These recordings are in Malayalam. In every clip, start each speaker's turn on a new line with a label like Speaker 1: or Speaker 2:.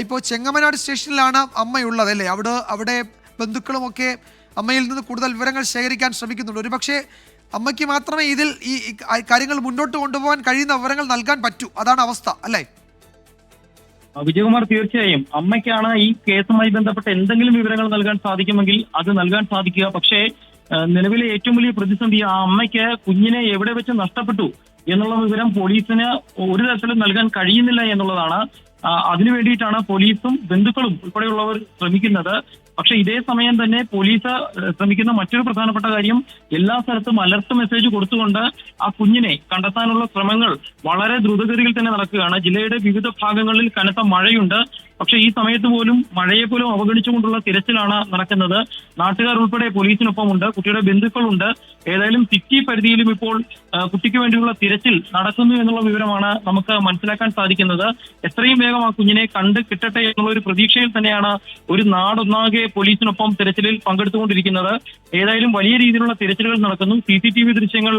Speaker 1: ഇപ്പോൾ ചെങ്ങമനാട് സ്റ്റേഷനിലാണ് അമ്മയുള്ളത് അല്ലേ? അവിടെ അവിടെ ബന്ധുക്കളുമൊക്കെ അമ്മയിൽ നിന്ന് കൂടുതൽ വിവരങ്ങൾ ശേഖരിക്കാൻ ശ്രമിക്കുന്നുണ്ട്. ഒരുപക്ഷെ അമ്മയ്ക്ക് മാത്രമേ ഇതിൽ ഈ കാര്യങ്ങൾ മുന്നോട്ട് കൊണ്ടുപോകാൻ കഴിയുന്ന വിവരങ്ങൾ നൽകാൻ പറ്റൂ. അതാണ് അവസ്ഥ അല്ലേ?
Speaker 2: വിജയകുമാർ തീർച്ചയായും. അമ്മയ്ക്കാണ് ഈ കേസുമായി ബന്ധപ്പെട്ട് എന്തെങ്കിലും വിവരങ്ങൾ നൽകാൻ സാധിക്കുമെങ്കിൽ അത് നൽകാൻ സാധിക്കുക. പക്ഷേ നിലവിലെ ഏറ്റവും വലിയ പ്രതിസന്ധി ആ അമ്മയ്ക്ക് കുഞ്ഞിനെ എവിടെ വെച്ച് നഷ്ടപ്പെട്ടു എന്നുള്ള വിവരം പോലീസിന് ഒരു തരത്തിലും നൽകാൻ കഴിയുന്നില്ല എന്നുള്ളതാണ് അതിനു വേണ്ടിയിട്ടാണ് പോലീസും ബന്ധുക്കളും ഉൾപ്പെടെയുള്ളവർ ശ്രമിക്കുന്നത്. പക്ഷെ ഇതേ സമയം തന്നെ പോലീസ് ശ്രമിക്കുന്ന മറ്റൊരു പ്രധാനപ്പെട്ട കാര്യം എല്ലാ സ്ഥലത്തും അലർട്ട് മെസ്സേജ് കൊടുത്തുകൊണ്ട് ആ കുഞ്ഞിനെ കണ്ടെത്താനുള്ള ശ്രമങ്ങൾ വളരെ ദ്രുതഗതിയിൽ തന്നെ നടക്കുകയാണ്. ജില്ലയുടെ വിവിധ ഭാഗങ്ങളിൽ കനത്ത മഴയുണ്ട്. പക്ഷെ ഈ സമയത്ത് പോലും മഴയെ പോലും അവഗണിച്ചുകൊണ്ടുള്ള തിരച്ചിലാണ് നടക്കുന്നത്. നാട്ടുകാർ ഉൾപ്പെടെ പോലീസിനൊപ്പമുണ്ട് കുട്ടിയുടെ ബന്ധുക്കളുണ്ട്. ഏതായാലും സിറ്റി പരിധിയിലും ഇപ്പോൾ കുട്ടിക്ക് വേണ്ടിയുള്ള തിരച്ചിൽ നടക്കുന്നു എന്നുള്ള വിവരമാണ് നമുക്ക് മനസ്സിലാക്കാൻ സാധിക്കുന്നത്. എത്രയും വേഗം ആ കുഞ്ഞിനെ കണ്ട് കിട്ടട്ടെ എന്നുള്ള ഒരു പ്രതീക്ഷയിൽ തന്നെയാണ് ഒരു നാടൊന്നാകെ പോലീസിനൊപ്പം തിരച്ചിലിൽ പങ്കെടുത്തുകൊണ്ടിരിക്കുന്നത്. ഏതായാലും വലിയ രീതിയിലുള്ള തിരച്ചിലുകൾ നടക്കുന്നു. സി സി ടി വി ദൃശ്യങ്ങൾ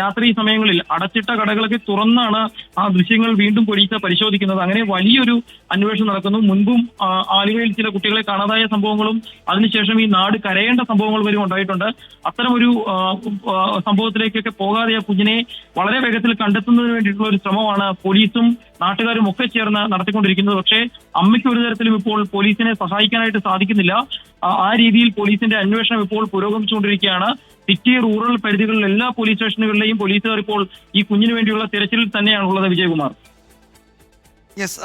Speaker 2: രാത്രി സമയങ്ങളിൽ അടച്ചിട്ട കടകളൊക്കെ തുറന്നാണ് ആ ദൃശ്യങ്ങൾ വീണ്ടും പോലീസ് പരിശോധിക്കുന്നത്. അങ്ങനെ വലിയൊരു അന്വേഷണം നടക്കുന്നു. മുൻപും ആലുവയിൽ ചില കുട്ടികളെ കാണാതായ സംഭവങ്ങളും അതിനുശേഷം ഈ നാട് കരയേണ്ട സംഭവങ്ങൾ വരും ഉണ്ടായിട്ടുണ്ട്. അത്തരമൊരു സംഭവത്തിലേക്കൊക്കെ പോകാതെ ആ കുഞ്ഞിനെ വളരെ വേഗത്തിൽ കണ്ടെത്തുന്നതിന് വേണ്ടിയിട്ടുള്ള ഒരു ശ്രമമാണ് പോലീസും നാട്ടുകാരും ഒക്കെ ചേർന്ന് നടത്തിക്കൊണ്ടിരിക്കുന്നത്. പക്ഷേ അമ്മയ്ക്ക് ഒരു തരത്തിലും ഇപ്പോൾ പോലീസിനെ സഹായിക്കാനായിട്ട് സാധിക്കുന്നില്ല. ആ- രീതിയിൽ പോലീസിന്റെ അന്വേഷണം ഇപ്പോൾ പുരോഗമിച്ചുകൊണ്ടിരിക്കുകയാണ്. സിറ്റി റൂറൽ പരിധികളിലെ എല്ലാ പോലീസ് സ്റ്റേഷനുകളിലെയും പോലീസുകാർ ഇപ്പോൾ ഈ കുഞ്ഞിനു വേണ്ടിയുള്ള തിരച്ചിൽ തന്നെയാണുള്ളത് വിജയകുമാർ.
Speaker 1: യെസ്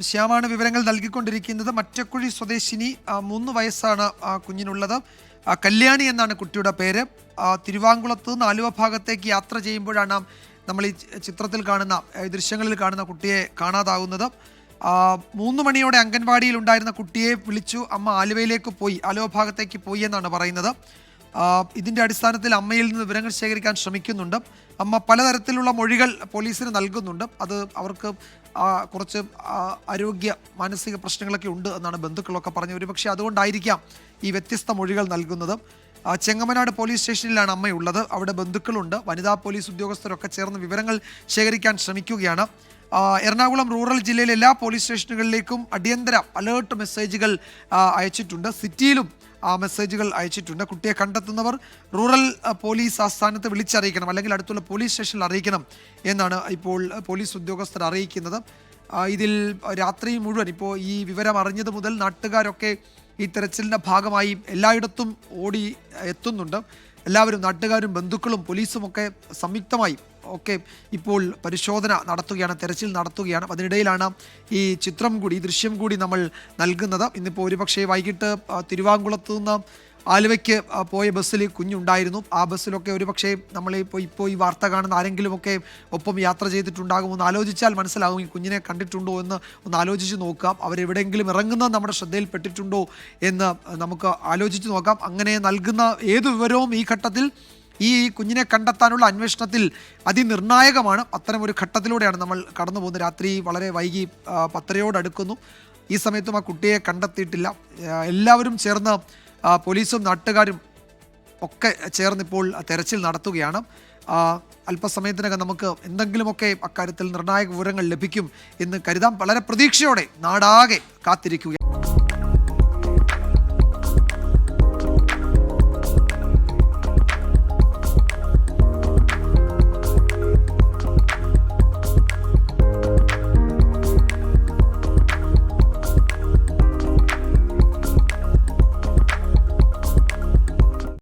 Speaker 1: ശ്യാമാണ് വിവരങ്ങൾ നൽകിക്കൊണ്ടിരിക്കുന്നത്. മറ്റക്കുഴി സ്വദേശിനി മൂന്ന് വയസ്സാണ് കുഞ്ഞിനുള്ളത്. കല്യാണി എന്നാണ് കുട്ടിയുടെ പേര്. തിരുവാങ്കുളത്ത് നിന്ന് ആലുവ ഭാഗത്തേക്ക് യാത്ര ചെയ്യുമ്പോഴാണ് നമ്മൾ ഈ ചിത്രത്തിൽ കാണുന്ന ദൃശ്യങ്ങളിൽ കാണുന്ന കുട്ടിയെ കാണാതാകുന്നത്. മൂന്ന് മണിയോടെ അംഗൻവാടിയിൽ ഉണ്ടായിരുന്ന കുട്ടിയെ വിളിച്ചു അമ്മ ആലുവയിലേക്ക് പോയി ആലുവ ഭാഗത്തേക്ക് പോയി എന്നാണ് പറയുന്നത്. ഇതിന്റെ അടിസ്ഥാനത്തിൽ അമ്മയിൽ നിന്ന് വിവരങ്ങൾ ശേഖരിക്കാൻ ശ്രമിക്കുന്നുണ്ട്. അമ്മ പലതരത്തിലുള്ള മൊഴികൾ പോലീസിന് നൽകുന്നുണ്ട്. അത് അവർക്ക് കുറച്ച് ആരോഗ്യ മാനസിക പ്രശ്നങ്ങളൊക്കെ ഉണ്ട് എന്നാണ് ബന്ധുക്കളൊക്കെ പറഞ്ഞത്. ഒരുപക്ഷെ അതുകൊണ്ടായിരിക്കാം ഈ വ്യത്യസ്ത മൊഴികൾ നൽകുന്നത്. ചെങ്ങമനാട് പോലീസ് സ്റ്റേഷനിലാണ് അമ്മയുള്ളത്. അവിടെ ബന്ധുക്കളുണ്ട്. വനിതാ പോലീസ് ഉദ്യോഗസ്ഥരൊക്കെ ചേർന്ന് വിവരങ്ങൾ ശേഖരിക്കാൻ ശ്രമിക്കുകയാണ്. എറണാകുളം റൂറൽ ജില്ലയിലെ എല്ലാ പോലീസ് സ്റ്റേഷനുകളിലേക്കും അടിയന്തര അലേർട്ട് മെസ്സേജുകൾ അയച്ചിട്ടുണ്ട്. സിറ്റിയിലും ആ മെസ്സേജുകൾ അയച്ചിട്ടുണ്ട്. കുട്ടിയെ കണ്ടെത്തുന്നവർ റൂറൽ പോലീസ് ആസ്ഥാനത്ത് വിളിച്ചറിയിക്കണം. അല്ലെങ്കിൽ അടുത്തുള്ള പോലീസ് സ്റ്റേഷനിൽ അറിയിക്കണം എന്നാണ് ഇപ്പോൾ പോലീസ് ഉദ്യോഗസ്ഥർ അറിയിക്കുന്നത്. ഇതിൽ രാത്രി മുഴുവൻ ഇപ്പോൾ ഈ വിവരം അറിഞ്ഞത് മുതൽ നാട്ടുകാരൊക്കെ ഈ തെരച്ചിലിന്റെ ഭാഗമായി എല്ലായിടത്തും ഓടി എത്തുന്നുണ്ട്. എല്ലാവരും നാട്ടുകാരും ബന്ധുക്കളും പോലീസും ഒക്കെ സംയുക്തമായി ഒക്കെ ഇപ്പോൾ പരിശോധന നടത്തുകയാണ് തെരച്ചിൽ നടത്തുകയാണ്. അതിനിടയിലാണ് ഈ ചിത്രം കൂടി ഈ ദൃശ്യം കൂടി നമ്മൾ നൽകുന്നത്. ഇന്നിപ്പോൾ ഒരുപക്ഷേ വൈകിട്ട് തിരുവാങ്കുളത്ത് നിന്ന് ആലുവയ്ക്ക് പോയ ബസ്സിൽ കുഞ്ഞുണ്ടായിരുന്നു. ആ ബസ്സിലൊക്കെ ഒരുപക്ഷെ നമ്മൾ ഇപ്പോൾ ഇപ്പോൾ ഈ വാർത്ത കാണുന്ന ആരെങ്കിലുമൊക്കെ ഒപ്പം യാത്ര ചെയ്തിട്ടുണ്ടാകുമോ എന്ന് ആലോചിച്ചാൽ മനസ്സിലാകും ഈ കുഞ്ഞിനെ കണ്ടിട്ടുണ്ടോ എന്ന് ഒന്ന് ആലോചിച്ച് നോക്കാം. അവരെവിടെയെങ്കിലും ഇറങ്ങുന്ന നമ്മുടെ ശ്രദ്ധയിൽപ്പെട്ടിട്ടുണ്ടോ എന്ന് നമുക്ക് ആലോചിച്ച് നോക്കാം. അങ്ങനെ നൽകുന്ന ഏത് വിവരവും ഈ ഘട്ടത്തിൽ ഈ കുഞ്ഞിനെ കണ്ടെത്താനുള്ള അന്വേഷണത്തിൽ അതിനിർണായകമാണ്. അത്തരമൊരു ഘട്ടത്തിലൂടെയാണ് നമ്മൾ കടന്നു പോകുന്നത്. രാത്രി വളരെ വൈകി പത്രയോടടുക്കുന്നു ഈ സമയത്തും ആ കുട്ടിയെ കണ്ടെത്തിയിട്ടില്ല. എല്ലാവരും ചേർന്ന് പോലീസും നാട്ടുകാരും ഒക്കെ ചേർന്നിപ്പോൾ തെരച്ചിൽ നടത്തുകയാണ്. അല്പസമയത്തിനകം നമുക്ക് എന്തെങ്കിലുമൊക്കെ അക്കാര്യത്തിൽ നിർണായക വിവരങ്ങൾ ലഭിക്കും എന്ന് കരുതാം. വളരെ പ്രതീക്ഷയോടെ നാടാകെ കാത്തിരിക്കുക